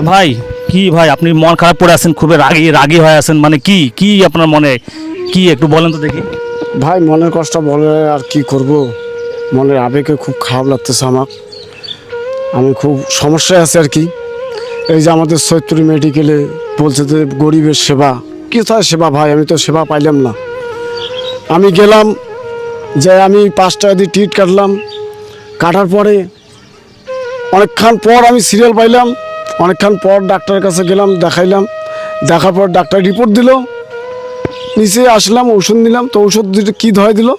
ভাই, কি ভাই, আপনি মন খারাপ করে আছেন, খুবই রাগি রাগি হয়ে আছেন মানে কি কি আপনার মনে, কি একটু বলেন তো দেখি। ভাই, মনের কষ্ট বলে আর কি করব? মনের আবেগে খুব খারাপ লাগতেছে আমার। আমি খুব সমস্যায় আছি আর কি। এই যে আমাদের সৈত্রী মেডিকেলে বলছে যে গরিবের সেবা। কি তার সেবা ভাই, আমি তো সেবা পাইলাম না। আমি গেলাম, যে আমি পাঁচ টাকা দিয়ে টিকিট কাটলাম, কাটার পরে অনেকক্ষণ পর আমি সিরিয়াল পাইলাম অনেকক্ষণ পর ডাক্তারের কাছে গেলাম, দেখাইলাম। দেখার পর ডাক্তার রিপোর্ট দিল। নিচে আসলাম ওষুধ নিলাম। তো ওষুধ দুটো কী ধয় দিল?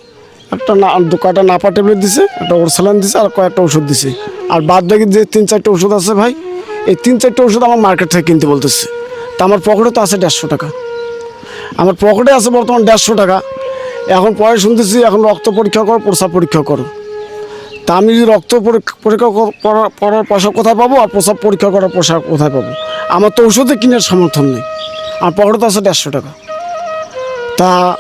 একটা না দু কয়টা নাপা ট্যাবলেট দিছে, একটা ওরসালান দিছে আর কয়েকটা ওষুধ দিছে। আর বাদ বাকি যে তিন চারটে ওষুধ আছে ভাই, এই তিন চারটে ওষুধ আমার মার্কেট থেকে কিনতে বলতেছে। তা আমার পকেটে তো আছে দেড়শো টাকা। আমার পকেটে আছে বর্তমান দেড়শো টাকা। এখন পরে শুনতেছি, এখন রক্ত পরীক্ষা করো, প্রসাব পরীক্ষা করো। তা আমি যদি রক্ত পরীক্ষা পরীক্ষা কর- করা- করার পয়সা কোথায় পাবো? আর প্রসাব পরীক্ষা করার পয়সা কোথায় পাবো? আমার তো ওষুধে কেনার সমর্থন নেই। আমার পকেটে তো আছে দেড়শো টাকা। তা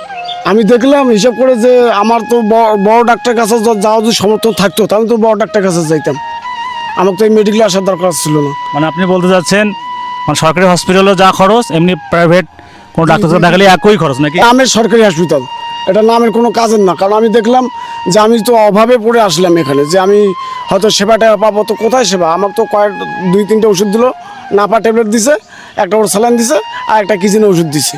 আমি দেখলাম হিসাব করে যে আমার তো বড় ডাক্তার কাছে যা- যাওয়া যদি সমর্থন থাকতো তা আমি তো বড় ডাক্তার কাছে যাইতাম। আমার তো এই মেডিকেলে আসার দরকার ছিল না। মানে আপনি বলতে চাচ্ছেন মানে সরকারি হসপিটালে যা খরচ এমনি প্রাইভেট কোনো ডাক্তার দেখালে একই খরচ নাকি? নামের সরকারি হসপিটাল এটা নামের কোনো কাজের না। কারণ আমি দেখলাম যে আমি তো অভাবে পড়ে আসলাম এখানে, যে আমি হয়তো সেবাটা পাবো। তো কোথায় সেবা? আমার তো কয়েক, দুই, তিনটে ওষুধ দিল, নাপা ট্যাবলেট দিছে, একটা ওর স্যালাইন দিছে, আর একটা কিচেনে ওষুধ দিছে।